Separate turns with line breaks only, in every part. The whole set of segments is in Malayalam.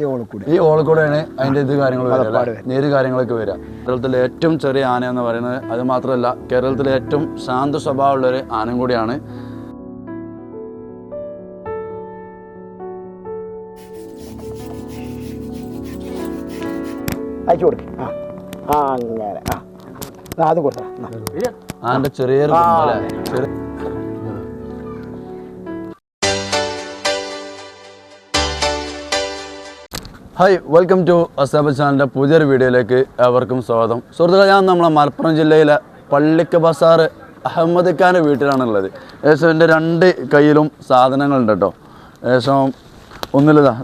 ഈ ഓളക്കൂടി
ഈ ഓളക്കൂടെയാണ് അതിന്റെ ഇത് കാര്യങ്ങൾ നേര് കാര്യങ്ങളൊക്കെ വരിക. കേരളത്തിലെ ഏറ്റവും ചെറിയ ആന എന്ന് പറയുന്നത് അത് മാത്രമല്ല കേരളത്തിലെ ഏറ്റവും ശാന്ത സ്വഭാവമുള്ള ഒരു ആനയും കൂടിയാണ്.
അയച്ചു കൊടുക്കും. ആ ആ അങ്ങനെ. ആ അത് കൊടുത്താ.
ആന്റെ ചെറിയൊരു ചെറിയ ഹായ് വെൽക്കം ടു അസാബ് ചാനലിന്റെ പുതിയൊരു വീഡിയോയിലേക്ക് ഏവർക്കും സ്വാഗതം. സുഹൃത്തുക്കളെ ഞാൻ നമ്മളെ മലപ്പുറം ജില്ലയിലെ പള്ളിക്ക് ബസാർ അഹമ്മദ് ഖാന്റെ വീട്ടിലാണുള്ളത്. ഏകദേശം എന്റെ രണ്ട് കയ്യിലും സാധനങ്ങളുണ്ട് കേട്ടോ. ഏകദേശം ഒന്നിലതാ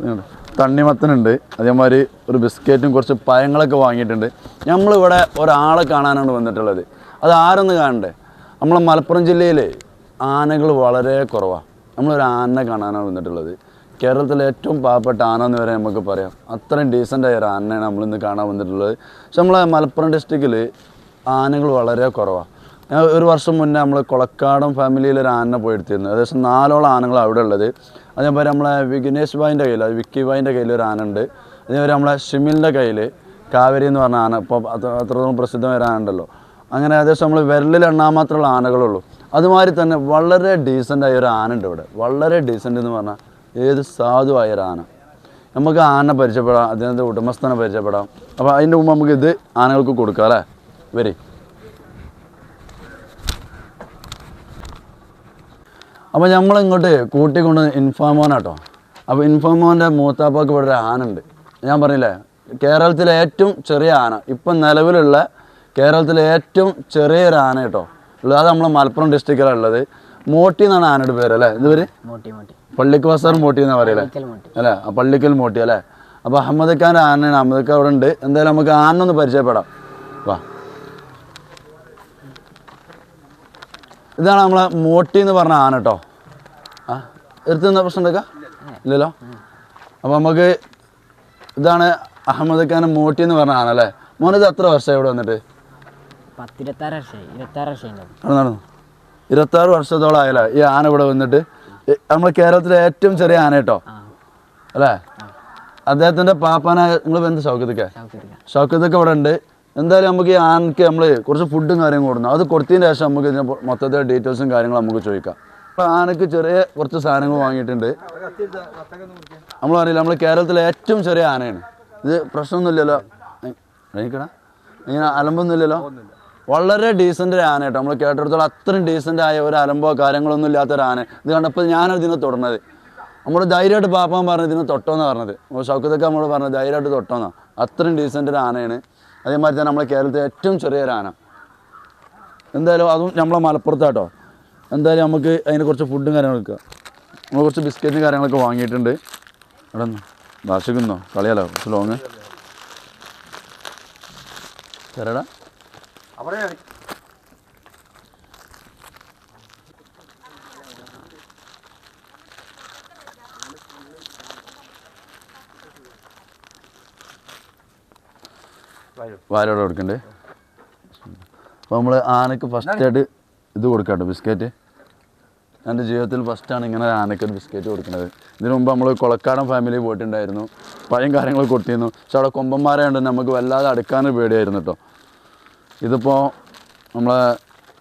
തണ്ണിമത്തനുണ്ട് അതേമാതിരി ഒരു ബിസ്ക്കറ്റും കുറച്ച് പഴങ്ങളൊക്കെ വാങ്ങിയിട്ടുണ്ട്. നമ്മളിവിടെ ഒരാളെ കാണാനാണ് വന്നിട്ടുള്ളത്. അത് ആരെന്ന് കാണണ്ടേ? നമ്മളെ മലപ്പുറം ജില്ലയിൽ ആനകൾ വളരെ കുറവാണ് നമ്മളൊരു ആനനെ കാണാനാണ് വന്നിട്ടുള്ളത്. കേരളത്തിലെ ഏറ്റവും പാവപ്പെട്ട ആന എന്ന് വരെ നമുക്ക് പറയാം. അത്രയും ഡീസന്റ് ആയ ഒരു ആനയാണ് നമ്മളിന്ന് കാണാൻ വന്നിട്ടുള്ളത്. പക്ഷെ നമ്മളെ മലപ്പുറം ഡിസ്ട്രിക്റ്റിൽ ആനകൾ വളരെ കുറവാണ് ഞാൻ ഒരു വർഷം മുന്നേ നമ്മൾ കൊളക്കാടം ഫാമിലിയിൽ ഒരു പോയി എടുത്തിരുന്നു. ഏകദേശം നാലോളം ആനകൾ അവിടെ ഉള്ളത്. അതേപോലെ നമ്മളെ വിഘ്നേഷ് ഭായിന്റെ കയ്യിൽ വിക്കി ഭായിന്റെ കയ്യിൽ ഒരു ആന ഉണ്ട് അതേപോലെ നമ്മളെ ഷിമിലിന്റെ കയ്യിൽ കാവേരി എന്ന് പറഞ്ഞ ആന. ഇപ്പോൾ അത്ര അത്രത്തോളം ആന ഉണ്ടല്ലോ അങ്ങനെ ഏകദേശം നമ്മൾ വിരലിൽ എണ്ണാൻ മാത്രമുള്ള ആനകളുള്ളൂ അതുമാതിരി തന്നെ വളരെ ഡീസന്റായ ഒരു ആന ഉണ്ട് ഇവിടെ. വളരെ ഡീസന്റ് എന്ന് പറഞ്ഞാൽ ഏത് സാധുവായ ഒരു ആന നമുക്ക് ആന പരിചയപ്പെടാം അതിനകത്ത് ഉടമസ്ഥനെ പരിചയപ്പെടാം. അപ്പോൾ അതിന്റെ മുമ്പ് നമുക്ക് ഇത് ആനകൾക്ക് കൊടുക്കാം അല്ലേ? വരി. അപ്പോൾ നമ്മൾ ഇങ്ങോട്ട് കൂട്ടിക്കൊണ്ട് ഇൻഫാമോൻ കേട്ടോ അപ്പോൾ ഇൻഫാമോന്റെ മൂത്താപ്പാക്ക് ഇവിടെ ഒരു ആന ഉണ്ട്. ഞാൻ പറഞ്ഞില്ലേ കേരളത്തിലെ ഏറ്റവും ചെറിയ ആന. ഇപ്പം നിലവിലുള്ള കേരളത്തിലെ ഏറ്റവും ചെറിയൊരു ആന കേട്ടോ ഉള്ളത് നമ്മൾ മലപ്പുറം ഡിസ്ട്രിക്റ്റിലാണ് ഉള്ളത്. മോട്ടി എന്നാണ് ആനയുടെ പേര് അല്ലേ? ഇതുവരെ
മോട്ടി മോട്ടി.
പള്ളിക്ക് ബസാർ മോട്ടി എന്നാ പറയല്ലേ അല്ലെ? പള്ളിക്കൽ മോട്ടി അല്ലേ? അപ്പോൾ അഹമ്മദ് ഖാന്റെ ആനയാണ്. അഹമ്മദ് ഖാൻ അവിടെ ഉണ്ട്. എന്തായാലും നമുക്ക് ആനൊന്ന് പരിചയപ്പെടാം. വാ. ഇതാണ് നമ്മളെ മോട്ടി എന്ന് പറഞ്ഞ ആന കേട്ടോ. ആ എടുത്ത് നിന്ന പ്രശ്നം ഉണ്ടൊക്കെ? ഇല്ലല്ലോ? അപ്പോൾ നമുക്ക് ഇതാണ് അഹമ്മദ് ഖാൻ മോട്ടി എന്ന് പറഞ്ഞ ആന അല്ലേ? മോനത് എത്ര വർഷമായി ഇവിടെ വന്നിട്ട്?
പത്തിരുപത്താറ് വർഷമായി. ഇരുപത്താറ് വർഷമായി.
നടന്നു ഇരുപത്താറ് വർഷത്തോളം ആയല്ലേ ഈ ആന ഇവിടെ വന്നിട്ട്. നമ്മൾ കേരളത്തിലെ ഏറ്റവും ചെറിയ ആന കേട്ടോ. അല്ലേ? അദ്ദേഹത്തിന്റെ പാപ്പാന നിങ്ങൾ എന്ത് ഷൗക്കത്തൊക്കെ? ഷൗക്കത്തൊക്കെ. ഇവിടെ ഉണ്ട്. എന്തായാലും നമുക്ക് ഈ ആനക്ക് നമ്മൾ കുറച്ച് ഫുഡും കാര്യം കൊടുക്കണം. അത് കൊടുത്തതിന് ശേഷം നമുക്ക് ഇതിന്റെ മൊത്തത്തിലെ ഡീറ്റെയിൽസും കാര്യങ്ങളും നമുക്ക് ചോദിക്കാം. അപ്പോൾ ആനക്ക് ചെറിയ കുറച്ച് സാധനങ്ങൾ വാങ്ങിയിട്ടുണ്ട്. നമ്മൾ അറിയില്ല. നമ്മൾ കേരളത്തിലെ ഏറ്റവും ചെറിയ ആനയാണ്. ഇത് പ്രശ്നമൊന്നുമില്ലല്ലോ. എനിക്കടാ ഇങ്ങനെ അലമ്പൊന്നുമില്ലല്ലോ? വളരെ ഡീസന്റ് ആന കേട്ടോ. നമ്മൾ കേട്ടിടത്തോളം അത്രയും ഡീസന്റ് ആയ ഒരു അലമ്പോ കാര്യങ്ങളൊന്നും ഇല്ലാത്ത ആന. ഇത് കണ്ടപ്പോൾ ഞാനത് ഇതിനെ തൊടുന്നത്. നമ്മൾ ധൈര്യമായിട്ട് പാപ്പാൻ പറഞ്ഞത് ഇതിനെ തൊട്ടോന്നാണ് പറഞ്ഞത്. നമ്മൾ ഷൗക്കത്തൊക്കെ നമ്മൾ പറഞ്ഞത് ധൈര്യമായിട്ട് തൊട്ടോന്നാണ് അത്രയും ഡീസന്റ് ഒരു ആനയാണ്. അതേമാതിരി തന്നെ നമ്മളെ കേരളത്തിലെ ഏറ്റവും ചെറിയൊരു ആന. എന്തായാലും അതും നമ്മളെ മലപ്പുറത്താട്ടോ. എന്തായാലും നമുക്ക് അതിന് കുറച്ച് ഫുഡും കാര്യങ്ങളൊക്കെ നമ്മൾ കുറച്ച് ബിസ്ക്കറ്റും കാര്യങ്ങളൊക്കെ വാങ്ങിയിട്ടുണ്ട്. അവിടെ ഭാഷക്കുന്നോ കളിയാലോ? കുറച്ച് ലോങ് തരടാ. വാരോടെ കൊടുക്കണ്ടേ? അപ്പോൾ നമ്മൾ ആനക്ക് ഫസ്റ്റ് ആയിട്ട് ഇത് കൊടുക്കാട്ടോ ബിസ്ക്കറ്റ്. എന്റെ ജീവിതത്തിൽ ഫസ്റ്റാണ് ഇങ്ങനെ ആനക്ക് ആനയ്ക്ക് ഒരു ബിസ്ക്കറ്റ് കൊടുക്കുന്നത് ഇതിനു മുമ്പ് നമ്മൾ കൊളക്കാടൻ ഫാമിലി പോയിട്ടുണ്ടായിരുന്നു. പഴയ കാര്യങ്ങൾ കൊടുത്തിരുന്നു. പക്ഷെ അവിടെ കൊമ്പന്മാരെ ഉണ്ട് നമുക്ക് വല്ലാതെ അടുക്കാനും പേടിയായിരുന്നു കേട്ടോ. ഇതിപ്പോൾ നമ്മളെ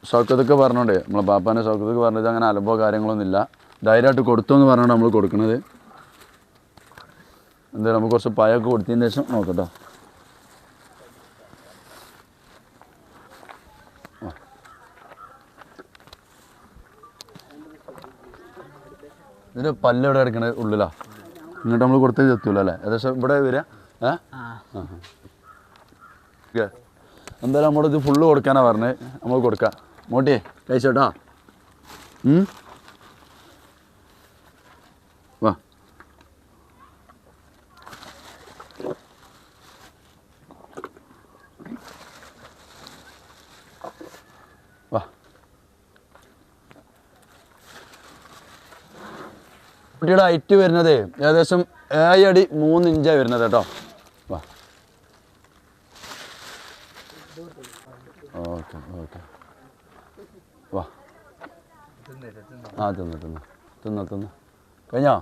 ഷൗക്കത്തൊക്കെ പറഞ്ഞോണ്ടേ നമ്മളെ പാപ്പാന്റെ ഷൗക്കത്തൊക്കെ പറഞ്ഞത് അങ്ങനെ അലമ്പോ കാര്യങ്ങളൊന്നും ഇല്ല ധൈര്യമായിട്ട് കൊടുത്തു എന്ന് പറഞ്ഞാണ് നമ്മൾ കൊടുക്കുന്നത് എന്തായാലും നമുക്ക് കുറച്ച് പായൊക്കെ കൊടുത്തതിന് ശേഷം നോക്കട്ടോ. ഇതിന്റെ പല്ല് എവിടെ കിടക്കണത്? ഉള്ളിലാ. ഇങ്ങോട്ട് നമ്മൾ കൊടുത്തത് എത്തൂല അല്ലേ ഏകദേശം ഇവിടെ വരിക ഏ?
ആ
നമ്മുടെ ഇത് ഫുള്ള് കൊടുക്കാനാ പറഞ്ഞത് നമ്മൾ കൊടുക്കാം. മോട്ടിയെ കഴിച്ചോട്ടാ? വാ. വാ. ഹൈറ്റ് വരുന്നത് ഏകദേശം ഏഴ് അടി മൂന്ന് ഇഞ്ചാണ് വരുന്നത് കേട്ടോ വാ ഓക്കെ ഓക്കെ. വാ. ആ തിന്ന് തിന്ന്. തിന്ന് തിന്ന്. കഴിഞ്ഞോ?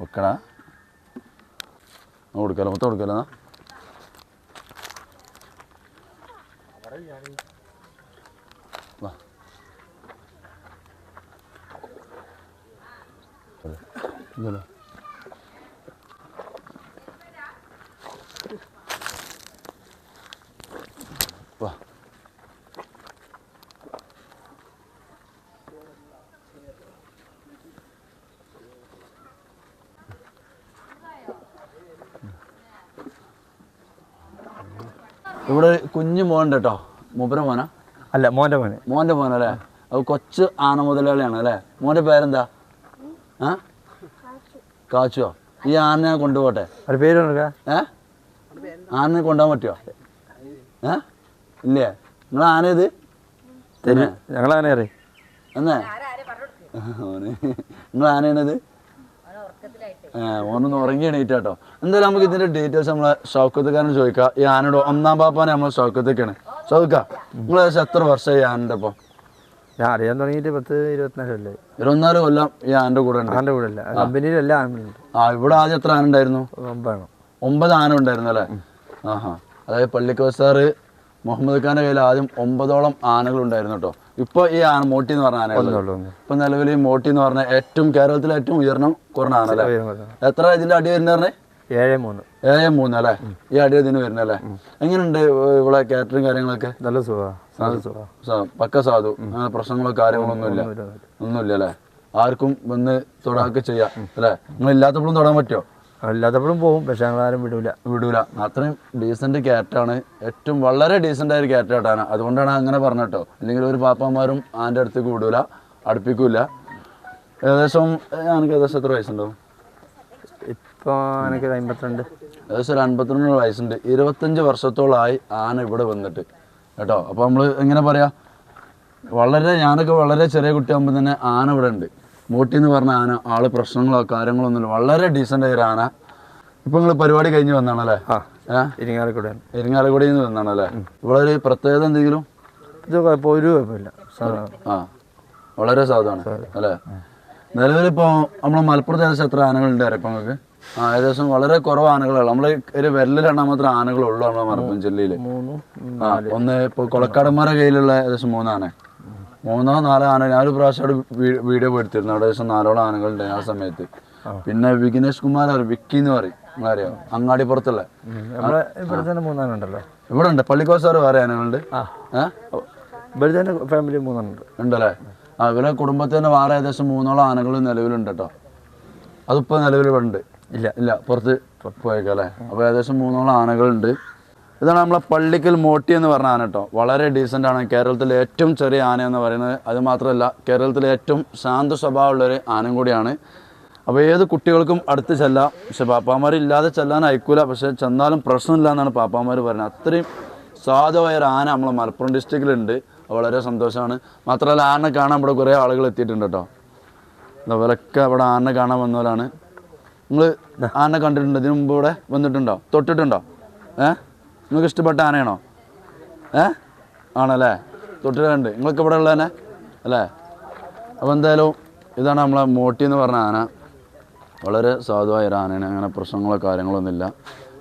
വെക്കടാ. കൊടുക്കാലോ മൊത്തം കൊടുക്കാലോ എന്നാ? ഇവിടെ കുഞ്ഞു മോൻ കേട്ടോ. മൂപ്പര മോനാ.
അല്ല മോന്റെ മോനെ.
മോന്റെ മോനല്ലേ? അത് കൊച്ചു ആന മുതലാളിയാണ് അല്ലേ? മോന്റെ പേരെന്താ? ആ? കാച്ചുവോ ഈ ആനനെ ഞാൻ കൊണ്ടുപോട്ടെ.
ഒരു പേര്
ഏ? ആനനെ കൊണ്ടുപോകാൻ പറ്റുമോ ഏ? ഇല്ലേ? നിങ്ങൾ ആന ഇത്
ഞങ്ങളങ്ങനെ അറിയാം
എന്നേ? നിങ്ങൾ ആനയാണത് ഓനൊന്ന് ഉറങ്ങി എണീറ്റാട്ടോ. എന്തായാലും നമുക്ക് ഇതിന്റെ ഡീറ്റെയിൽസ് നമ്മളെ ഷൗക്കത്തുകാരൻ ചോദിക്കാം. ഈ ആനയുടെ ഒന്നാം പാപ്പാനെ നമ്മൾ ഷൗക്കത്തേക്കാണ്. ഷൗക്ക നിങ്ങൾ എത്ര വർഷമായി ഈ ഒപ്പം?
ഞാൻ അറിയാൻ തുടങ്ങിയിട്ട് പത്ത് ഇരുപത്തിനാല് കൊല്ലമായി
ഇരുപത്തിനാല് കൊല്ലം ഈ ആന്റെ കൂടെ ഉണ്ട്.
ആന്റെ കൂടെ അല്ല കമ്പനിയിലല്ല ആനുണ്ട്
ആ ഇവിടെ ആദ്യം എത്ര ആന ഉണ്ടായിരുന്നു
ഒമ്പതാണ്.
ഒമ്പത് ആന ഉണ്ടായിരുന്നു അല്ലേ? ആഹാ. അതായത് പള്ളിക്കോസാറ് മുഹമ്മദ് ഖാന്റെ കയ്യിൽ ആദ്യം ഒമ്പതോളം ആനകൾ ഉണ്ടായിരുന്നു കേട്ടോ. ഇപ്പൊ ഈ ആണ് മോട്ടി എന്ന് പറഞ്ഞ ആന
ഒന്നുള്ളൂ
ഇപ്പൊ നിലവിൽ ഈ മോട്ടി എന്ന് പറഞ്ഞ ഏറ്റവും കേരളത്തിലെ ഏറ്റവും ഉയർന്ന കുറഞ്ഞ ആന അല്ലേ? എത്ര ഇതിന്റെ അടി വരുന്ന പറഞ്ഞേ?
ഏഴ് മൂന്ന്.
ഏഴ് മൂന്ന് അല്ലേ? ഈ അടി ഇതിന് വരുന്നല്ലേ എങ്ങനെയുണ്ട് ഇവിടെ കാറ്ററിംഗ് കാര്യങ്ങളൊക്കെ?
നല്ല
സുഖം. പക്ക സാധു. അങ്ങനെ പ്രശ്നങ്ങളോ കാര്യങ്ങളൊന്നും ഇല്ല ഒന്നുമില്ല. അല്ലേ? ആർക്കും വന്ന് തൊടാക്കെ ചെയ്യാം അല്ലേ? നിങ്ങൾ ഇല്ലാത്തപ്പോഴും തൊടാൻ പറ്റുമോ?
അല്ലാത്തപ്പോഴും പോകും പക്ഷെ ഞങ്ങളാരും വിടൂല.
വിടൂല. അത്രയും ഡീസന്റ് ക്യാറ്റാണ് ഏറ്റവും വളരെ ഡീസന്റ് ആയ ഒരു ക്യാറ്റാണ് അതുകൊണ്ടാണ് അങ്ങനെ പറഞ്ഞിട്ടോ അല്ലെങ്കിൽ ഒരു പാപ്പന്മാരും ആന്റെ അടുത്തേക്ക് വിടൂല അടുപ്പിക്കൂല. ഏകദേശം എനിക്ക് ഏകദേശം എത്ര വയസ്സുണ്ടാവും
ഇപ്പോൾ എനിക്ക് അമ്പത്തിരണ്ട്.
ഏകദേശം ഒരു അൻപത്തിരണ്ട് വയസ്സുണ്ട്. ഇരുപത്തഞ്ച് വർഷത്തോളമായി ആന ഇവിടെ വന്നിട്ട്. കേട്ടോ? അപ്പോൾ നമ്മൾ എങ്ങനെ പറയാ? വളരെ ഞാനൊക്കെ വളരെ ചെറിയ കുട്ടിയാകുമ്പോൾ തന്നെ ആന ഇവിടെ ഉണ്ട്. എന്ന് പറഞ്ഞ ആന ആൾ പ്രശ്നങ്ങളോ കാര്യങ്ങളോ ഒന്നുമില്ല വളരെ ഡീസന്റ് ആയ ഒരു ആന ഇപ്പൊ നിങ്ങൾ പരിപാടി കഴിഞ്ഞ് വന്നാണല്ലേ? ഏഹ് ഇരിങ്ങാലക്കുടിയിൽ. നിന്ന് വന്നാണല്ലേ? ഇവിടെ ഒരു പ്രത്യേകത എന്തെങ്കിലും?
ഇത് കുഴപ്പം ഒരു കുഴപ്പമില്ല.
ആ വളരെ സാധുവാണ് അല്ലേ? നിലവിലിപ്പോൾ നമ്മളെ മലപ്പുറത്ത് ഏകദേശം എത്ര ആനകളുണ്ട് ഇപ്പം നിങ്ങൾക്ക് ആ ഏകദേശം വളരെ കുറവ് ആനകളാണ്. നമ്മൾ ഒരു വിരലിലെണ്ണാൻ മാത്രം ആനകളുള്ളൂ നമ്മളെ മലപ്പുറം ജില്ലയിൽ ആ ഒന്ന് ഇപ്പോൾ കൊളക്കാടന്മാരുടെ കയ്യിലുള്ള ഏകദേശം മൂന്നാന മൂന്നോ നാലോ ആന ഞാനൊരു പ്രാവശ്യം അവിടെ വീഡിയോ എടുത്തിരുന്നു അവിടെ ദിവസം നാലോളം ആനകളുണ്ട് ആ സമയത്ത്. പിന്നെ വിഘ്നേഷ് കുമാർ അവർ വിക്കി എന്ന് പറയും. അറിയാം അങ്ങാടിപ്പുറത്തുള്ള
പുറത്തുള്ള. ഇവിടെ
ഉണ്ട്. പള്ളിക്കോസാറ് വേറെ ആനകളുണ്ട്.
ഫാമിലി മൂന്നെണ്ണം ഉണ്ട്.
ഉണ്ടല്ലേ? ആ ഇവരെ കുടുംബത്തിൽ തന്നെ വേറെ ഏകദേശം മൂന്നോളം ആനകൾ നിലവിലുണ്ട് കേട്ടോ. അതിപ്പോൾ നിലവിൽ ഇവിടെ ഉണ്ട്
ഇല്ല.
ഇല്ല പുറത്ത് പോയേക്കാം അല്ലേ? അപ്പോൾ ഏകദേശം മൂന്നോളം ആനകളുണ്ട്. ഇതാണ് നമ്മളെ പള്ളിക്കൽ മോട്ടി എന്ന് പറഞ്ഞ ആന കേട്ടോ. വളരെ ഡീസന്റ് ആണ്. കേരളത്തിലെ ഏറ്റവും ചെറിയ ആന എന്ന് പറയുന്നത് അത് മാത്രമല്ല കേരളത്തിലെ ഏറ്റവും ശാന്ത സ്വഭാവമുള്ളൊരു ആനയും കൂടിയാണ്. അപ്പോൾ ഏത് കുട്ടികൾക്കും അടുത്ത് ചെല്ലാം. പക്ഷെ പാപ്പാമാർ ഇല്ലാതെ ചെല്ലാൻ അയക്കൂല. പക്ഷെ ചെന്നാലും പ്രശ്നമില്ല എന്നാണ് പാപ്പാമാർ പറയുന്നത്. അത്രയും സാധുവായ ഒരു ആന നമ്മളെ മലപ്പുറം ഡിസ്ട്രിക്റ്റിലുണ്ട് വളരെ സന്തോഷമാണ്. മാത്രമല്ല ആനെ കാണാൻ ഇവിടെ കുറേ ആളുകൾ എത്തിയിട്ടുണ്ട് കേട്ടോ. അതുപോലൊക്കെ ഇവിടെ ആനെ കാണാൻ വന്നവരാണ്. നിങ്ങൾ ആനെ കണ്ടിട്ടുണ്ടോ? ഇതിനു മുമ്പ് ഇവിടെ വന്നിട്ടുണ്ടോ? തൊട്ടിട്ടുണ്ടോ? ഏ? നിങ്ങൾക്ക് ഇഷ്ടപ്പെട്ട ആനയാണോ? ഏ? ആണല്ലേ? തൊട്ടിലുണ്ട് നിങ്ങൾക്ക് ഇവിടെ ഉള്ളതന്നെ? അല്ലേ? അപ്പോൾ എന്തായാലും ഇതാണ് നമ്മളെ മോട്ടി എന്ന് പറഞ്ഞ ആന. വളരെ സാധുവായ ഒരു ആനയാണ്. അങ്ങനെ പ്രശ്നങ്ങളോ കാര്യങ്ങളൊന്നുമില്ല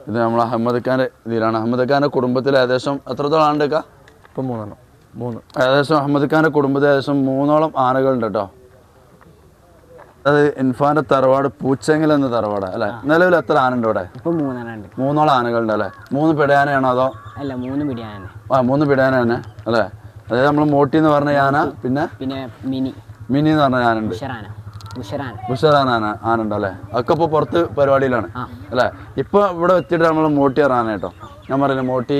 ഇത് നമ്മൾ അഹമ്മദ് ഖാന്റെ ഇതിലാണ്. അഹമ്മദ് ഖാന്റെ കുടുംബത്തിൽ ഏകദേശം എത്രത്തോളം ആണ്ടുക്കാ
ഇപ്പം മൂന്നെണ്ണം. മൂന്ന്.
ഏകദേശം അഹമ്മദ് ഖാന്റെ കുടുംബത്തിൽ ഏകദേശം മൂന്നോളം ആനകളുണ്ട് കേട്ടോ അത് ഇൻഫാന്റെ തറവാട് പൂച്ചെങ്കിൽ എന്ന തറവാട് അല്ലെ? നിലവിൽ എത്ര ആനുണ്ട് ഇവിടെ?
ഇപ്പം
മൂന്നോളം ആനകളുണ്ട് അല്ലെ? മൂന്ന് പിടയാനയാണോ അതോ?
അല്ല മൂന്ന് പിടിയാണ്
ആ മൂന്ന് പിടയാന അല്ലെ? അതായത് നമ്മൾ മോട്ടി എന്ന് പറഞ്ഞ ആന പിന്നെ?
പിന്നെ മിനി.
മിനി എന്ന് പറഞ്ഞ ആനുണ്ട്. ഉഷാറാൻ ആന ആനുണ്ട് അല്ലെ? അതൊക്കെ ഇപ്പൊ പുറത്ത് പരിപാടിയിലാണ് അല്ലെ? ഇപ്പൊ ഇവിടെ എത്തിയിട്ട് നമ്മൾ മോട്ടി ആന കേട്ടോ. ഞാൻ പറയുന്നത് മോട്ടി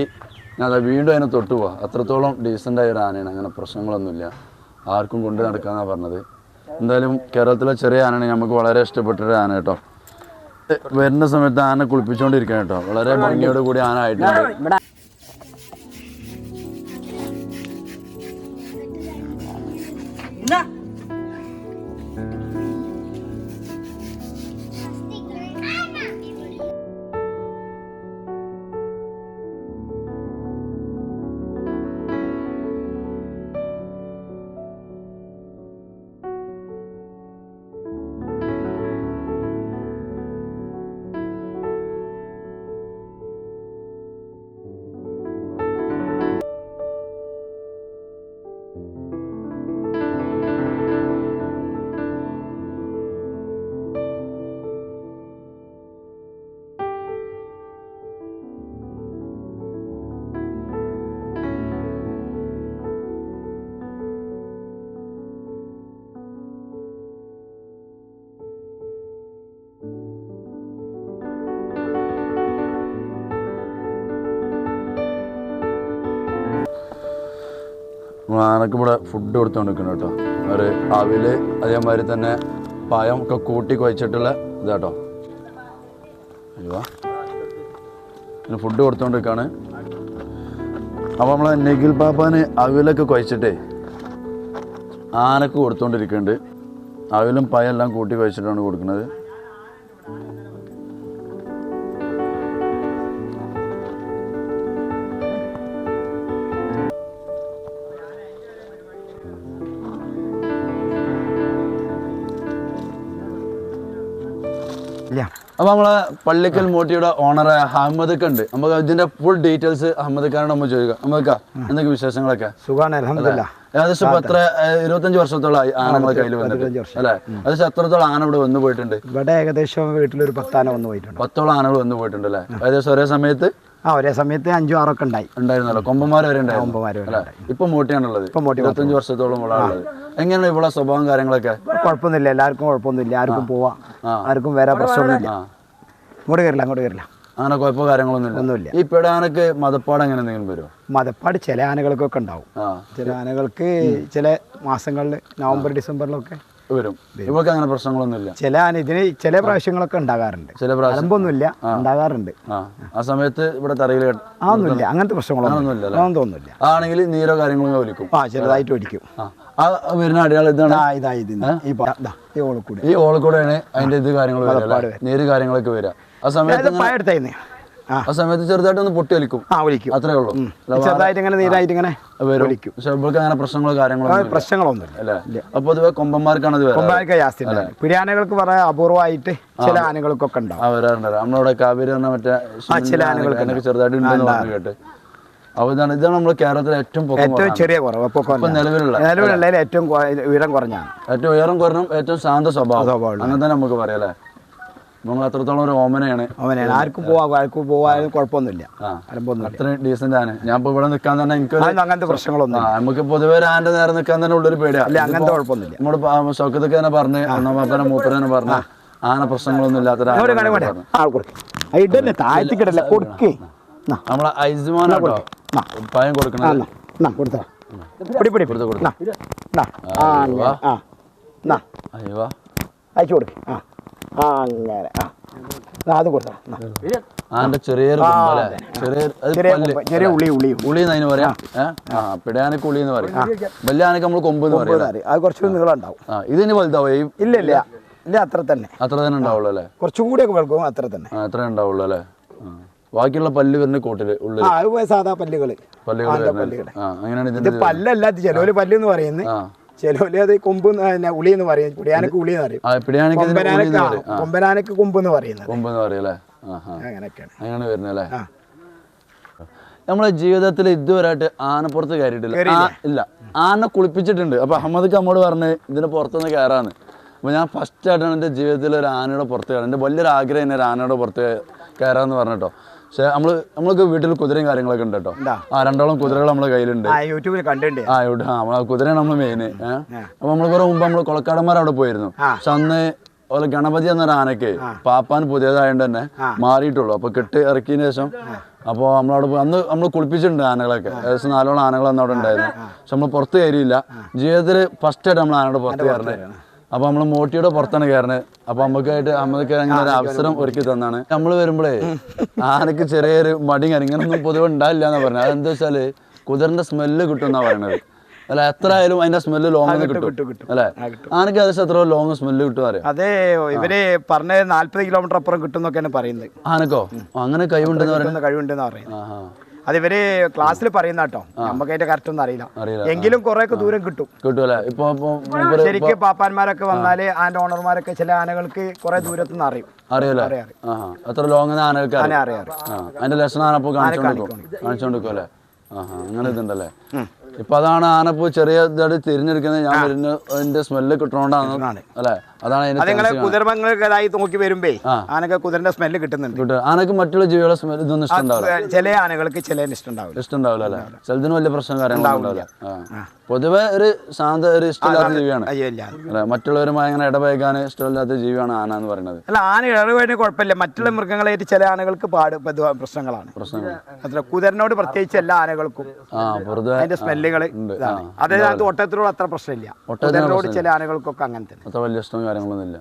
ഞാൻ വീണ്ടും അതിനെ തൊട്ടു പോവാ. അത്രത്തോളം ഡീസന്റ് ആയ ഒരു ആനയാണ് അങ്ങനെ പ്രശ്നങ്ങളൊന്നുമില്ല. ആർക്കും കൊണ്ടു നടക്കാന്നാണ് പറഞ്ഞത്. എന്തായാലും കേരളത്തിലെ ചെറിയ ആനയാണ് നമുക്ക് വളരെ ഇഷ്ടപ്പെട്ടൊരു ആന കേട്ടോ. വരുന്ന സമയത്ത് ആന കുളിപ്പിച്ചുകൊണ്ടിരിക്കുകയാണ് കേട്ടോ. വളരെ ഭംഗിയോട് കൂടി ആന ആയിട്ടുണ്ട്.
Yeah.
ആനക്ക് ഇവിടെ ഫുഡ് കൊടുത്തുകൊണ്ടിരിക്കണം കേട്ടോ. ഒരു അവിൽ അതേമാതിരി തന്നെ പായം ഒക്കെ കൂട്ടി കുഴച്ചിട്ടുള്ള ഇതാട്ടോ. അയ്യോ. പിന്നെ ഫുഡ് കൊടുത്തുകൊണ്ടിരിക്കുകയാണ് അപ്പോൾ നമ്മളെ നിഖിൽ പാപ്പാന് അവിലൊക്കെ കുഴച്ചിട്ടേ ആനക്ക് കൊടുത്തുകൊണ്ടിരിക്കുന്നുണ്ട് അവിലും പഴം എല്ലാം കൂട്ടി കുഴച്ചിട്ടാണ് കൊടുക്കുന്നത്.
ഇല്ല.
അപ്പോൾ നമ്മളെ പള്ളിക്കൽ മോട്ടിയുടെ ഓണറായ അഹമ്മദ് ഉണ്ട്. നമുക്ക് ഇതിന്റെ ഫുൾ ഡീറ്റെയിൽസ് അഹമ്മദ് ഖാനോട് നമ്മൾ ചോദിക്കാം. അഹമ്മദ് എന്തൊക്കെ വിശേഷങ്ങളൊക്കെ?
സുഖമാണ് അലഹമില്ല
ഏകദേശം ഇപ്പൊ എത്ര ഇരുപത്തഞ്ച് വർഷത്തോളമായി ആന നമ്മളെ കയ്യിൽ വന്നിട്ട്.
അല്ലെ?
അല്ലേ ഏകദേശം എത്രത്തോളം ആന ഇവിടെ വന്നു പോയിട്ടുണ്ട്?
ഇവിടെ ഏകദേശം വീട്ടിലൊരു പത്താന വന്നു പോയിട്ടുണ്ട്.
പത്തോളം ആനകൾ വന്നു പോയിട്ടുണ്ട് അല്ലേ? ഏകദേശം ഒരേ സമയത്ത്
ആ ഒരേ സമയത്ത് അഞ്ചും ആറൊക്കെ ഉണ്ടായി.
ഉണ്ടായിരുന്നല്ലോ. കൊമ്പന്മാർ വരെ ഉണ്ടായിരുന്നു.
കൊമ്പന്മാര് വരെ
ഇപ്പൊ മൂട്ടിയാണുള്ളത്.
ഇപ്പൊ മൂട്ടി
ഇരുപത്തഞ്ച് വർഷത്തോളം ഉള്ളത് എങ്ങനെയാണ് ഇവിടെ സ്വഭാവം കാര്യങ്ങളൊക്കെ?
കുഴപ്പമൊന്നുമില്ല. എല്ലാവർക്കും കുഴപ്പമൊന്നുമില്ല. ആർക്കും പോവാം. ആർക്കും വരാ പ്രശ്നമൊന്നുമില്ല. ഇങ്ങോട്ട് കയറില്ല അങ്ങോട്ട് കയറില്ല.
അങ്ങനെ കുഴപ്പമോ കാര്യങ്ങളൊന്നും
ഒന്നുമില്ല.
ഈ പെടാനക്ക് മതപ്പാട് എങ്ങനെ എന്തെങ്കിലും വരുമോ?
മതപ്പാട് ചില ആനകൾക്കൊക്കെ ഉണ്ടാവും. ചില ആനകൾക്ക് ചില മാസങ്ങളിൽ നവംബർ ഡിസംബറിലൊക്കെ
വരും. ഇവർക്ക് അങ്ങനെ പ്രശ്നങ്ങളൊന്നുമില്ല.
ചില ഇതിന് ചില പ്രാവശ്യങ്ങളൊക്കെ ഉണ്ടാകാറുണ്ട്.
ചില
പ്രാവശ്യമൊന്നുമില്ല ഉണ്ടാകാറുണ്ട്.
ആ. സമയത്ത് ഇവിടെ തറയിൽ കെട്ട-
അങ്ങനത്തെ പ്രശ്നങ്ങളൊന്നും തോന്നുന്നില്ല
ആണെങ്കിൽ നീരോ കാര്യങ്ങളോ ഒലിക്കും.
ആ ചെറുതായിട്ട് ഒലിക്കും.
ആ. വരുന്ന അടയാളം ഇതാണ്?
ഇതാ ഇത് ഈ ഓളക്കൂടെ ഈ ഓളക്കൂടി
ഓളക്കൂടെയാണ് അതിന്റെ ഇത് കാര്യങ്ങൾ നീര് കാര്യങ്ങളൊക്കെ വരിക. ആ സമയത്ത്
പഴം എടുത്തായിരുന്നു ആ.
സമയത്ത് ചെറുതായിട്ട് ഒന്ന് പൊട്ടി വലിക്കും.
ആ വലിക്കും.
അത്രേ ഉള്ളൂ.
ചെറുതായിട്ട് ഇങ്ങനെ നീരായിട്ട് ഇങ്ങനെ
വരും.
ഒലിക്കും
പക്ഷെ ഇവർക്ക് അങ്ങനെ പ്രശ്നങ്ങളോ കാര്യങ്ങളോ.
പ്രശ്നങ്ങളൊന്നുമില്ല.
അല്ലേ? അപ്പൊ പൊതുവെ കൊമ്പന്മാർക്കാണ് ഇത്
കൊമ്പന്മാർക്ക് ജാസ്തി പിടിയാനകൾക്ക് പറയാൻ അപൂർവമായിട്ട് ചില ആനകൾക്കൊക്കെ ഉണ്ടാവും.
വരാറുണ്ട്. നമ്മളവിടെ കാവേരി പറഞ്ഞ മറ്റേ
ചില ആനകൾക്ക്
ചെറുതായിട്ട് ഉണ്ടെന്ന് പറഞ്ഞു കേട്ട്. അപ്പൊ ഇതാണ് ഇതാണ് നമ്മുടെ കേരളത്തിലെ ഏറ്റവും
ഏറ്റവും ചെറിയ കുറവ്
നിലവിലുള്ള
നിലവിലുള്ള ഏറ്റവും ഉയരം കുറഞ്ഞാണ്
ഏറ്റവും ഉയരം കുറഞ്ഞ ഏറ്റവും ശാന്ത സ്വഭാവം. അങ്ങനെ തന്നെ നമുക്ക് പറയാം അല്ലേ? നമ്മൾ അത്രത്തോളം ഒരു ഓമനയാണ്.
ഓമനയാണ്. ആർക്കും പോവാ ആർക്കും പോവാനും കുഴപ്പമൊന്നുമില്ല.
അത്രയും ഡീസന്റ് ആണ്. ഞാൻ ഇപ്പൊ ഇവിടെ നിൽക്കാൻ തന്നെ എനിക്കൊരു
അങ്ങനത്തെ പ്രശ്നങ്ങളൊന്നും
നമുക്ക് പൊതുവെ ആന്റെ നേരെ നിൽക്കാൻ തന്നെ ഉള്ളൊരു
പേടിയാണ് അങ്ങനത്തെ കുഴപ്പമൊന്നുമില്ല.
നമ്മുടെ ഷൗക്കത്തൊക്കെ തന്നെ പറഞ്ഞ് അണ്ണാപ്പാപ്പനെ മൂപ്പനെ തന്നെ പറഞ്ഞ് ആന പ്രശ്നങ്ങളൊന്നും പറഞ്ഞു.
ആ കൊടുക്ക്.
നമ്മളെ ഐസ്മാൻ കേട്ടോ.
നാ.
പയം
കൊടുക്കണം കൊടുത്തോ. പിടി പിടി
കൊടുത്തു, കൊടുത്തു.
അയച്ചു കൊടുക്ക്. ആ. ആ അങ്ങനെ ആ. അത് കൊടുത്തോ.
ആന്റെ ചെറിയൊരു. ചെറിയ
ഉള്ളി ഉള്ളി
ഉളി എന്ന് പറയാം? പിടയാനക്ക് ഉളി എന്ന് പറയും. വലിയ ആനക്ക് നമ്മൾ കൊമ്പ് എന്ന് പറയാം.
അത് കുറച്ച് നീളം ഉണ്ടാവും.
ഇതിന് വലുതാവോ?
ഇല്ല ഇല്ല. ഇല്ല അത്ര തന്നെ.
അത്ര തന്നെ ഉണ്ടാവുള്ളൂ അല്ലേ?
കുറച്ചും ഒക്കെ വെളുക്കും അത്ര തന്നെ.
അത്ര ഉണ്ടാവുള്ളൂ അല്ലേ? ബാക്കിയുള്ള പല്ല് വരുന്ന കോട്ടിൽ ഉള്ളിൽ
സാധാ
പല്ലുകൾ.
പല്ലുകൾ
ആ അങ്ങനെയാണ്
ഇത്. പല്ലല്ല ചെലോൽ പല്ല് എന്ന് പറയുന്നത്. അത് കൊമ്പ് പിന്നെ ഉളി എന്ന് പറയും കുടിയാനക്ക് ഉളി എന്ന് പറയും.
ആ പിടിയാനക്ക് ഉളി
കൊമ്പനാനക്ക്
എന്ന് പറയും
കൊമ്പനാനക്ക് കൊമ്പ് എന്ന് പറയുന്നത്.
കൊമ്പ് എന്ന് പറയും അല്ലേ? ആ ആ.
അങ്ങനെയൊക്കെയാണ്.
അങ്ങനെയാണ് അല്ലേ?
ആ.
നമ്മളെ ജീവിതത്തിൽ ഇതുവരെയായിട്ട് ആനപ്പുറത്ത് കയറിയിട്ടില്ല. ഇല്ല. ആന കുളിപ്പിച്ചിട്ടുണ്ട്. അപ്പൊ അഹമ്മദ് നമ്മോട് പറഞ്ഞ് ഇതിന് പുറത്തുനിന്ന് കയറാന്ന്. അപ്പൊ ഞാൻ ഫസ്റ്റ് ആയിട്ടാണ് എന്റെ ജീവിതത്തിൽ ഒരു ആനയുടെ പുറത്ത് കയറാൻ എന്റെ വലിയൊരു ആഗ്രഹം തന്നെ ഒരു ആനയുടെ പുറത്ത് കയറാന്ന് പറഞ്ഞിട്ടോ. പക്ഷെ നമ്മൾ നമ്മൾക്ക് വീട്ടിൽ കുതിരയും കാര്യങ്ങളൊക്കെ ഉണ്ട്? കേട്ടോ? ആ രണ്ടോളം കുതിരകൾ നമ്മളെ കയ്യിലുണ്ട്.
യൂട്യൂബിൽ കണ്ടിട്ടുണ്ട്.
ആ ഇവിടെ ആ നമ്മളെ കുതിരയാണ് നമ്മൾ മെയിന് അപ്പൊ നമ്മൾ കുറെ മുമ്പ് നമ്മൾ കൊളക്കാടന്മാർ അവിടെ പോയിരുന്നു. പക്ഷെ അന്ന് അതുപോലെ ഗണപതി എന്നൊരു ആനക്ക് പാപ്പാൻ പുതിയതായതുകൊണ്ട് തന്നെ മാറിയിട്ടുള്ളൂ. അപ്പൊ കെട്ട് ഇറക്കിയതിന് ശേഷം അപ്പോൾ നമ്മളവിടെ പോയി അന്ന് നമ്മൾ കുളിപ്പിച്ചിട്ടുണ്ട് ആനകളൊക്കെ. ഏകദേശം നാലോളം ആനകൾ അന്ന് അവിടെ ഉണ്ടായിരുന്നു. പക്ഷെ നമ്മൾ പുറത്ത് കയറിയില്ല. ജീവിതത്തിൽ ഫസ്റ്റ് ആയിട്ട് നമ്മൾ ആനയുടെ പുറത്ത് കയറണേ. അപ്പൊ നമ്മൾ മോട്ടിയുടെ പുറത്താണ് കയറണത് അപ്പൊ നമുക്കായിട്ട് അമ്മയ്ക്ക് അങ്ങനെ ഒരു അവസരം ഒരുക്കി തന്നാണ്. നമ്മൾ വരുമ്പോഴേ ആനക്ക് ചെറിയൊരു മടി ഇങ്ങനൊന്നും പൊതുവെ ഉണ്ടാവില്ല എന്നാ പറഞ്ഞത് അതെന്താ വെച്ചാൽ കുതിരന്റെ സ്മെല്ല് കിട്ടും എന്നാ പറയണത്. അല്ല എത്ര ആയാലും അതിന്റെ സ്മെല്ല് ലോങ്
കിട്ടും.
അല്ലെ? ആനക്ക് ഏകദേശം എത്ര ലോങ് സ്മെല്ല് കിട്ടും അറിയാം?
അതെ ഇവർ പറഞ്ഞ നാല്പത് കിലോമീറ്റർ അപ്പുറം കിട്ടും എന്നൊക്കെയാണ് പറയുന്നത്.
ആനക്കോ? അങ്ങനെ കഴിവുണ്ടെന്ന് പറയുന്നത്?
കഴിവുണ്ടെന്ന് പറയുന്നത്.
ആഹാ
അത് ഇവർ ക്ലാസ്സിൽ പറയുന്ന കേട്ടോ നമുക്ക് അതിന്റെ കറക്റ്റ് ഒന്നും അറിയില്ല. എങ്കിലും കുറെ ഒക്കെ ദൂരം കിട്ടും. ശരിക്കും പാപ്പാന്മാരൊക്കെ വന്നാൽ ആന്റെ ഓണർമാരൊക്കെ ചില ആനകൾക്ക് കുറെ ദൂരത്തുനിന്ന് അറിയും.
അറിയാലേ?
അറിയാം, അറിയാം.
ആഹാ. എത്ര ലോങ് ആനകൾക്ക് അതിന്റെ ലക്ഷണം കാണിച്ചോണ്ടിരിക്കും. അല്ലേ അങ്ങനെ ഇതുണ്ടല്ലേ? ഇപ്പൊ അതാണ് ആനപ്പൂ ചെറിയ ഇതായിട്ട് തിരിഞ്ഞെടുക്കുന്നത്. ഞാൻ വരുന്ന അതിന്റെ സ്മെല്ല് കിട്ടണോണ്ടാണ് അല്ലെ? അതാണ് അതിന്റെ
അത് നിങ്ങളെ
chance
കുതിർമങ്ങൾക്ക് ഇതായി നോക്കി വരുമ്പേ ആനക്ക് കുതിരന്റെ സ്മെല്ല് കിട്ടുന്നുണ്ട്.
ആനക്ക് മറ്റുള്ള ജീവികളെ സ്മെല്ല് ഇതൊന്നും ഇഷ്ടം
ചില ആനകൾക്ക് ചില ഇഷ്ടം ഇഷ്ടമുണ്ടാവില്ല
ഇഷ്ടം ഉണ്ടാവില്ല അല്ലെ? ചിലതിന് വലിയ പ്രശ്നം ആ. പൊതുവെ ഒരു ശാന്ത ഒരു ഇഷ്ടമില്ലാത്ത ജീവിയാണ്. മറ്റുള്ളവരുമായി അങ്ങനെ ഇടപഴകാൻ ഇഷ്ടമില്ലാത്ത ജീവിയാണ് ആന എന്ന് പറയുന്നത്.
അല്ല ആന ഇടവേണ്ടി കുഴപ്പമില്ല. മറ്റുള്ള മൃഗങ്ങളായിട്ട് ചില ആനകൾക്ക് പാട് പ്രശ്നങ്ങളാണ്.
പ്രശ്നങ്ങൾ
അത്ര കുതിരനോട് പ്രത്യേകിച്ച് എല്ലാ ആനകൾക്കും. അതിന്റെ
സ്മെല്ലുകൾ
അതായത് ഒട്ടത്തിനോട് അത്ര പ്രശ്നമില്ല. ഒട്ടത്തിനോട് ചില ആനകൾക്കൊക്കെ അങ്ങനെ തന്നെ.
അത്ര വലിയ ഇഷ്ടവും കാര്യങ്ങളൊന്നും ഇല്ല.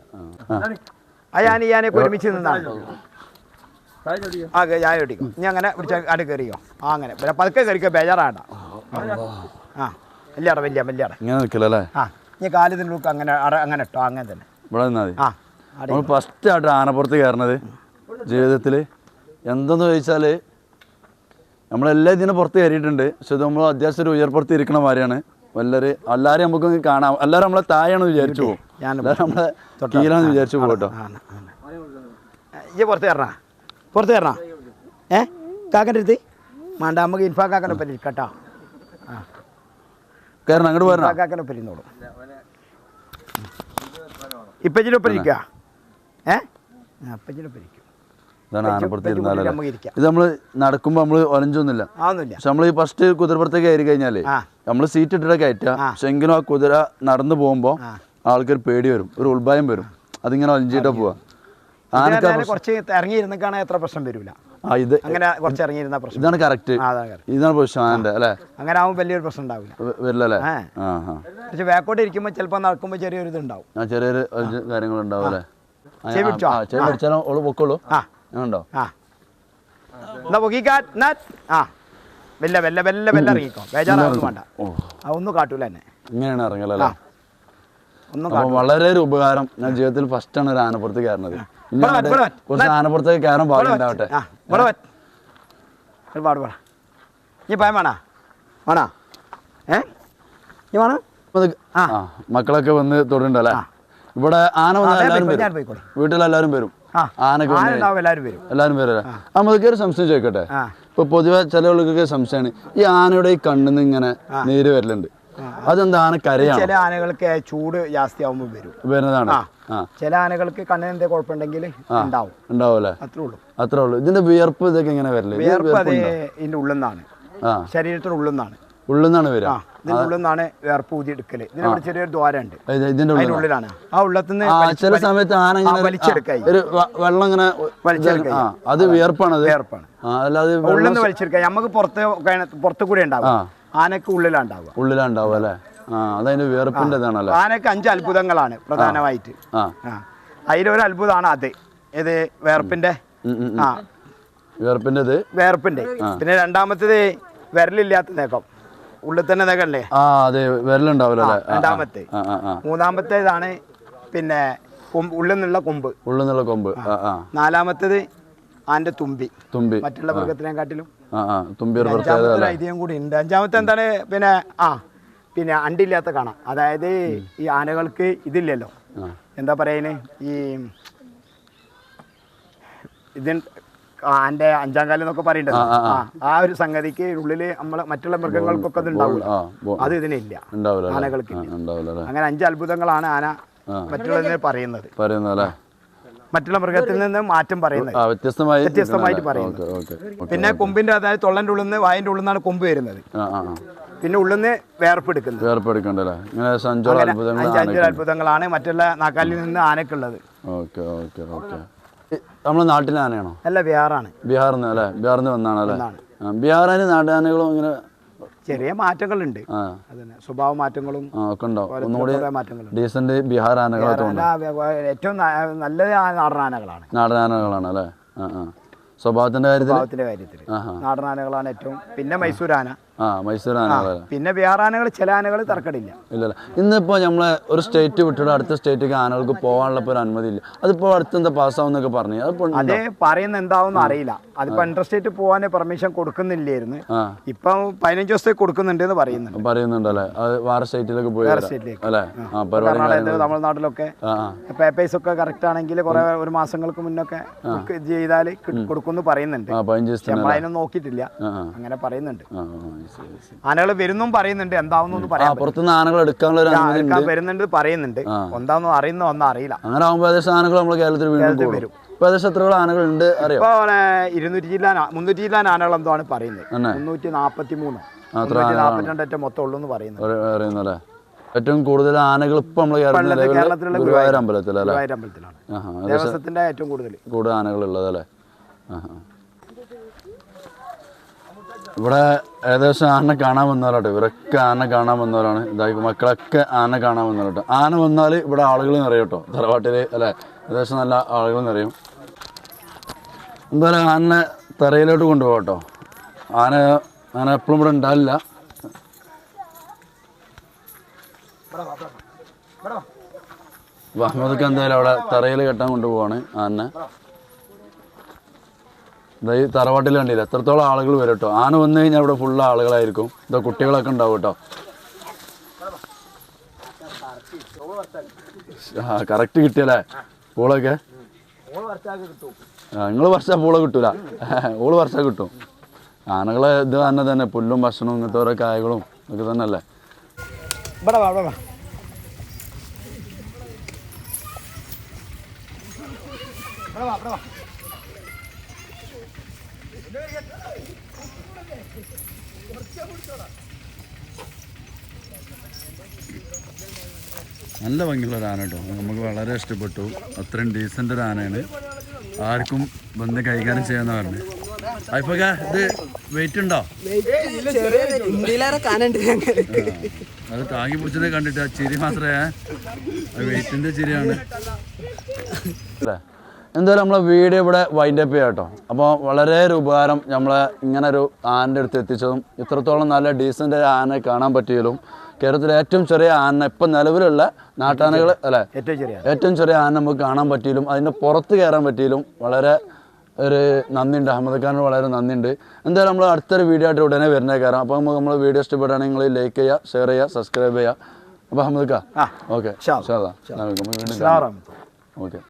ആ.
ഞാൻ ഈ ആനയൊക്കെ ഒരുമിച്ച് നിന്നാണ്. ആ നീ അങ്ങനെ കയറിയോ? ആ അങ്ങനെ. പതുക്കെ കയറിക്കോ ബേജാറാണ്ട ആ. വലിയാട വലിയ വലിയാട.
ഇങ്ങനെ നിൽക്കില്ലല്ലേ
ആ ഇനി കാലിതിന്റെ ഉള്ളിൽ അങ്ങനെ അങ്ങനെ ഇട്ടോ അങ്ങനെ തന്നെ.
ഇവിടെ നിന്നാൽ മതി.
ആ
നമ്മൾ ഫസ്റ്റ് ആയിട്ട് ആനപ്പുറത്ത് കയറണത് ജീവിതത്തിൽ എന്തെന്ന് ചോദിച്ചാൽ നമ്മളെല്ലാം ഇതിനെ പുറത്ത് കയറിയിട്ടുണ്ട്. പക്ഷെ ഇത് നമ്മൾ അത്യാവശ്യം ഒരു ഉയർപ്പുറത്ത് ഇരിക്കണ മാതിരിയാണ്. വല്ലൊരു എല്ലാവരും നമുക്ക് കാണാം. എല്ലാവരും നമ്മളെ തായാണ് വിചാരിച്ചു പോകും. എല്ലാവരും നമ്മളെ വിചാരിച്ചു പോകും കേട്ടോ.
ഈ പുറത്ത് കയറണ? പുറത്ത് കയറണ? ഏ? കാക്കന്റെ അടുത്ത്? മാണ്ട നമുക്ക് ഇൻഫാ കാക്കനെ പറ്റി ആ
കയറണം അങ്ങോട്ട്
ഇപ്പച്ചിനൊപ്പം ഇരിക്കുക ഏ? ആ ഇരിക്കും
ഇതാണ് ആനപ്പുറത്ത്
ഇപ്പച്ചി
ഇരുന്നാലല്ലേ? ഇത് നമ്മൾ നടക്കുമ്പോൾ നമ്മൾ ഒലഞ്ചൊന്നുമില്ല. പക്ഷെ നമ്മൾ ഈ ഫസ്റ്റ് കുതിരപ്പുറത്തേക്ക് കയറി കഴിഞ്ഞാൽ
നമ്മൾ
നമ്മൾ സീറ്റ് ഇട്ടിട്ട് കയറ്റുക
ആ.
പക്ഷെ എങ്കിലും ആ കുതിര നടന്നു പോകുമ്പോൾ
ആ.
ആൾക്കൊരു പേടി വരും ഒരു ഉൾഭയം വരും. അതിങ്ങനെ ഒലഞ്ചിട്ടാ പോവാ. ആനക്ക്
കുറച്ച് ഇറങ്ങിയിരുന്നേക്കാണെങ്കിൽ എത്ര പ്രശ്നം വരില്ല
ആ ഇത്
അങ്ങനെ കുറച്ച് ഇറങ്ങിയിരുന്ന പ്രശ്നം.
ഇതാണ് കറക്റ്റ്. ഇതാണ് പ്രശ്നം അല്ലേ?
അങ്ങനെ ആവുമ്പോൾ വലിയൊരു പ്രശ്നം ഉണ്ടാവില്ല.
വരില്ലല്ലേ?
പക്ഷെ ബാക്കോട്ട് ഇരിക്കുമ്പോൾ ചിലപ്പോൾ നടക്കുമ്പോൾ ചെറിയൊരു ഇതുണ്ടാവും.
ആ ചെറിയൊരു കാര്യങ്ങൾ ഉണ്ടാവും അല്ലേ?
ചെവി
പിടിച്ചാലും ഓൾ പൊക്കോളൂ
ആ.
ഉണ്ടോ
ആ. എന്നാ പൊക്കിക്കാ എന്നാ? ആ. വെല്ല വെല്ല വെല്ല വെല്ല ഇറങ്ങിക്കോ. ബേജാറാവുന്നു വേണ്ട. ആ ഒന്നും കാട്ടൂല എന്നെ.
ഇങ്ങനെയാണ് ഇറങ്ങലല്ലേ വളരെ ഒരു ഉപകാരം ഞാൻ ജീവിതത്തിൽ ഫസ്റ്റ് ആണ് ഒരു ആനപ്പുറത്ത് കയറുന്നത്. കുറച്ച് ആനപ്പുറത്തേക്ക് കയറാൻ.
ഇവിടെ പാട് പാടാ നീ ഭയം വേണാ? വേണാ? ഏ? നീ വേണം?
മക്കളൊക്കെ വന്ന് തൊടുണ്ടല്ലേ ഇവിടെ ആന വന്നാൽ എല്ലാവരും വരും. വീട്ടിലെല്ലാവരും വരും. ആനക്ക്
എല്ലാവരും വരും.
എല്ലാവരും വരും നമുക്ക് ഒരു സംശയം ചോദിക്കട്ടെ. ഇപ്പൊ പൊതുവെ ചില ആളുകൾക്ക് സംശയമാണ്. ഈ ആനയുടെ ഈ കണ്ണിന്ന് ഇങ്ങനെ നീര് വരലുണ്ട്. അതെന്താ ആന കരയാണ്?
ചില ആനകൾക്ക് ചൂട് ജാസ്തി ആവുമ്പോൾ വരും.
വരുന്നതാണ്.
ചില ആനകൾക്ക് കണ്ണിന് എന്തെങ്കിലും കുഴപ്പമുണ്ടെങ്കിൽ ഉണ്ടാവും.
ഉണ്ടാവൂലേ?
അത്രേ ഉള്ളൂ.
അത്രേ ഉള്ളൂ. ഇതിന്റെ വിയർപ്പ് ഇതൊക്കെ ഇങ്ങനെ വരില്ലേ
വിയർപ്പ് അത്? ഇതിന്റെ ഉള്ളിൽ നിന്നാണ് ശരീരത്തിന് ഉള്ളിൽ നിന്നാണ്
ഉള്ളിന്നാണ് വരിക?
ഇതിന്റെ ഉള്ളിൽ നിന്നാണ് വിയർപ്പ് ഊതി എടുക്കൽ. ഇതിനവിടെ ചെറിയൊരു
ദ്വാരമുണ്ട്. ഇതിന്റെ
ഉള്ളിലാണ്. ആ ഉള്ളത്തുനിന്ന്
ചില സമയത്ത് ആന ഇങ്ങനെ
വലിച്ചെടുക്കായി.
ഒരു വെള്ളം ഇങ്ങനെ
വലിച്ചെടുക്കായി.
അത്
വിയർപ്പാണ്.
വിയർപ്പാണ് അല്ലാതെ
ഉള്ളിൽ നിന്ന് വലിച്ചെടുക്കാം. നമുക്ക് പുറത്ത് പുറത്തു കൂടെ ഉണ്ടാവും. ആനക്ക് ഉള്ളിലാണ് ഉണ്ടാവുക
ഉള്ളിലുണ്ടാവും അല്ലേ അതതിന്റെ വിയർപ്പിന്റെ ഇതാണല്ലേ?
ആനക്ക് അഞ്ച് അത്ഭുതങ്ങളാണ് പ്രധാനമായിട്ട്. അതിലൊരു അത്ഭുതമാണ് അത്. ഏത്? വേർപ്പിന്റെ. ആ.
വിയർപ്പിന്റെ ഇത്?
വേർപ്പിന്റെ. പിന്നെ രണ്ടാമത്തേത് വിരലില്ലാത്ത നേക്കം ഉള്ളിൽ തന്നെ നേക്കണ്ടേ
ആ അതെ വിരലുണ്ടാവില്ല.
രണ്ടാമത്തെ. മൂന്നാമത്തേതാണ് പിന്നെ ഉള്ളിൽ നിന്നുള്ള കൊമ്പ്.
ഉള്ളിൽ നിന്നുള്ള കൊമ്പ്.
നാലാമത്തേത് ആന്റെ തുമ്പി.
തുമ്പി.
മറ്റുള്ള മൃഗത്തിനെക്കാട്ടിലും
തുമ്പി ഒരു പ്രത്യേകത
ഐതിഹ്യം കൂടി ഉണ്ട്. അഞ്ചാമത്തെ എന്താണ്? പിന്നെ ആ പിന്നെ അണ്ടില്ലാത്ത കാണാം. അതായത് ഈ ആനകൾക്ക് ഇതില്ലല്ലോ. എന്താ പറയുന്നത് ഈ ഇതിൻ ആന്റെ അഞ്ചാം കാലം എന്നൊക്കെ പറയണ്ടത്
ആ,
ഒരു സംഗതിക്ക് ഉള്ളിൽ നമ്മളെ മറ്റുള്ള മൃഗങ്ങൾക്കൊക്കെ അത് ഉണ്ടാവില്ല അത് ഇതിനില്ല. ആനകൾക്ക് അങ്ങനെ അഞ്ച് അത്ഭുതങ്ങളാണ് ആന. മറ്റുള്ളതിനെ പറയുന്നത്.
പറയുന്നത് അല്ലേ?
മറ്റുള്ള മൃഗത്തിൽ നിന്ന് മാറ്റം പറയുന്നത്.
വ്യത്യസ്തമായി
വ്യത്യസ്തമായിട്ട് പറയുന്നത്. പിന്നെ കൊമ്പിന്റെ അതായത് തൊള്ളന്റെ ഉള്ളിൽ നിന്ന് വായന്റെ ഉള്ളിൽ നിന്നാണ് കൊമ്പ് വരുന്നത്. പിന്നെ ഉള്ളിൽ നിന്ന് വേർപ്പെടുക്കുന്നത്.
വേർപ്പെടുക്കണ്ടല്ലേ? ഇങ്ങനെ
അത്ഭുതങ്ങളാണ് മറ്റുള്ള നാക്കാലിൽ നിന്ന് ആനക്കുള്ളത്
ഓക്കെ ഓക്കെ ഓക്കെ. നമ്മളെ നാട്ടിലെ ആനയാണോ?
അല്ല വേറാണ്
ബീഹാറിൽ നിന്ന് അല്ലേ ബീഹാറിൽ നിന്ന് വന്നാണ്. അല്ലേ ബീഹാറിന് നാട്ടാനകളും ഇങ്ങനെ
ചെറിയ മാറ്റങ്ങളുണ്ട്. അതന്നെ സ്വഭാവ മാറ്റങ്ങളും
ഡീസന്റ് ബീഹാർ
ഏറ്റവും നല്ല നാടനാനകളാണ്. നാടൻ ആനകളാണ്
നാടൻ ആനകളാണ് അല്ലേ സ്വഭാവത്തിന്റെ കാര്യത്തിൽ.
നാടൻ ആനകളാണ് ഏറ്റവും പിന്നെ മൈസൂർ ആന
ആ മൈസൂർ ആനകൾ
പിന്നെ വേറെ ആനകൾ ചില ആനകൾ തർക്കടില്ല.
ഇല്ലല്ല. ഇന്നിപ്പോ നമ്മളെ ഒരു സ്റ്റേറ്റ് വിട്ടിട്ട് അടുത്ത സ്റ്റേറ്റിലേക്ക് ആനകൾക്ക് പോകാനുള്ള ഒരു അനുമതി ഇല്ല അതിപ്പോ അടുത്ത് എന്താ പാസ്സാവുന്നൊക്കെ പറഞ്ഞു അതിപ്പോൾ?
അതേ പറയുന്ന എന്താവെന്ന് അറിയില്ല. അതിപ്പോ ഇന്റർസ്റ്റേറ്റ് പോകാൻ പെർമിഷൻ കൊടുക്കുന്നില്ലായിരുന്നു. ഇപ്പം പതിനഞ്ച് ദിവസത്തേക്ക് കൊടുക്കുന്നുണ്ട് എന്ന് പറയുന്നുണ്ട്
പറയുന്നുണ്ടല്ലേ അത് വേറെ സ്റ്റേറ്റിലേക്ക് പോയി വേറെ
സ്റ്റേറ്റിലേക്ക്.
അല്ലേ?
നമ്മൾ തമിഴ്നാട്ടിലൊക്കെ പേപ്പേഴ്സ് ഒക്കെ കറക്റ്റ് ആണെങ്കിൽ കുറെ ഒരു മാസങ്ങൾക്ക് മുന്നൊക്കെ ചെയ്താൽ കൊടുക്കുമെന്ന് പറയുന്നുണ്ട്. നമ്മളതിനൊന്നും നോക്കിയിട്ടില്ല. അങ്ങനെ പറയുന്നുണ്ട്. ആനകൾ വരുന്നും പറയുന്നുണ്ട്. പറയാൻ പറ്റില്ല.
പുറത്തുനിന്ന് ആനകൾ എടുക്കാനുള്ള
വരുന്നുണ്ട് പറയുന്നുണ്ട്. എന്താണെന്ന് അറിയുന്ന ഒന്നും അറിയില്ല.
അങ്ങനെ ആകുമ്പോൾ ഏകദേശം ആനകൾ നമ്മൾ കേരളത്തിൽ വീണ്ടും
വരും.
ഇപ്പൊ ഏകദേശം എത്ര ആനകൾ ഉണ്ട് അറിയോ?
ഇപ്പൊ അവിടെ ഇരുന്നൂറ്റി ജില്ലാ മുന്നൂറ്റി ജില്ലാ ആനകൾ എന്തോ ആണ് പറയുന്നത്? മുന്നൂറ്റി നാപ്പത്തി മൂന്ന്
അത്ര
മുന്നൂറ്റി മൊത്തം ഉള്ളൂ എന്ന് പറയുന്നത്.
ഏറ്റവും കൂടുതൽ ആനകൾ ഇപ്പൊ
നമ്മൾ
ഗുരുവായൂർ
അമ്പലത്തിലാണ് ദേവസ്വത്തിന്റെ ഏറ്റവും കൂടുതൽ
കൂടുതൽ ആനകൾ ഉള്ളത് അല്ലേ ഇവിടെ ഏകദേശം ആന കാണാൻ വന്നവരാട്ടോ. ഇവരൊക്കെ ആന കാണാൻ വന്നവരാണ്. ഇതായി മക്കളൊക്കെ ആന കാണാൻ വന്നവരാട്ടോ. ആന വന്നാൽ ഇവിടെ ആളുകൾ നിറയും കേട്ടോ തറവാട്ടിൽ അല്ലേ? ഏകദേശം നല്ല ആളുകൾ നിറയും. എന്തായാലും ആനനെ തറയിലോട്ട് കൊണ്ടുപോകാം കേട്ടോ ആന ആന എപ്പോഴും ഇവിടെ ഉണ്ടാവില്ല. അഹമ്മദ് എന്തായാലും അവിടെ തറയിൽ കെട്ടാൻ കൊണ്ടുപോവാണ് ഇതാ ഈ തറവാട്ടിൽ കണ്ടില്ല? എത്രത്തോളം ആളുകൾ വരും കേട്ടോ ആന വന്നു കഴിഞ്ഞാൽ ഇവിടെ ഫുള്ള് ആളുകളായിരിക്കും. ഇതോ കുട്ടികളൊക്കെ ഉണ്ടാവും കേട്ടോ ആ കറക്റ്റ് കിട്ടിയല്ലേ? പൂളൊക്കെ? ആ നിങ്ങൾ വർഷ പൂള കിട്ടൂല. പൂൾ വർഷ കിട്ടും. ആനകളെ ഇത് തന്നെ തന്നെ പുല്ലും ഭക്ഷണവും ഇങ്ങനത്തെ ഓരോ കായകളും ഒക്കെ തന്നെ അല്ലേ
ഇവിടെ വാ. ഇവിടെ വാ ഇവിടെ വാ.
നല്ല ഭംഗിയുള്ള ഒരു ആന കേട്ടോ. നമുക്ക് വളരെ ഇഷ്ടപ്പെട്ടു. അത്രയും ഡീസന്റ് ഒരു ആനയാണ്. ആർക്കും വന്ന് കൈകാര്യം ചെയ്യാന്ന് പറഞ്ഞു. ഇപ്പൊ ഇത് വെയിറ്റ് ഉണ്ടോ? അത് താങ്ങി പിടിച്ചത് കണ്ടിട്ട് ചിരി മാത്രമേ വെയിറ്റിന്റെ ചിരിയാണ്. എന്തായാലും നമ്മളെ വീഡിയോ ഇവിടെ വൈൻഡ് അപ്പ് ചെയ്യാം കേട്ടോ. അപ്പോൾ വളരെ ഒരു ഉപകാരം നമ്മളെ ഇങ്ങനെ ഒരു ആനന്റെ അടുത്ത് എത്തിച്ചതും ഇത്രത്തോളം നല്ല ഡീസന്റ് ആനയെ ആന കാണാൻ പറ്റിയതും. കേരളത്തിലെ ഏറ്റവും ചെറിയ ആന ഇപ്പം നിലവിലുള്ള നാട്ടാനകൾ അല്ലേ?
ഏറ്റവും ചെറിയ
ആന. നമുക്ക് കാണാൻ പറ്റിയിലും അതിന്റെ പുറത്ത് കയറാൻ പറ്റിയിലും വളരെ ഒരു നന്ദിയുണ്ട്. അഹമ്മദ് ഖാനോട് വളരെ നന്ദിയുണ്ട്. എന്തായാലും നമ്മൾ അടുത്തൊരു വീഡിയോ ആയിട്ട് ഉടനെ വരുന്നേ കയറാം അപ്പോൾ നമുക്ക് നമ്മൾ വീഡിയോ ഇഷ്ടപ്പെടുകയാണെങ്കിൽ നിങ്ങൾ ലൈക്ക് ചെയ്യുക ഷെയർ ചെയ്യുക സബ്സ്ക്രൈബ് ചെയ്യുക. അപ്പോൾ അഹമ്മദ് ഖാ. ഓക്കെ. വീണ്ടും. ഓക്കെ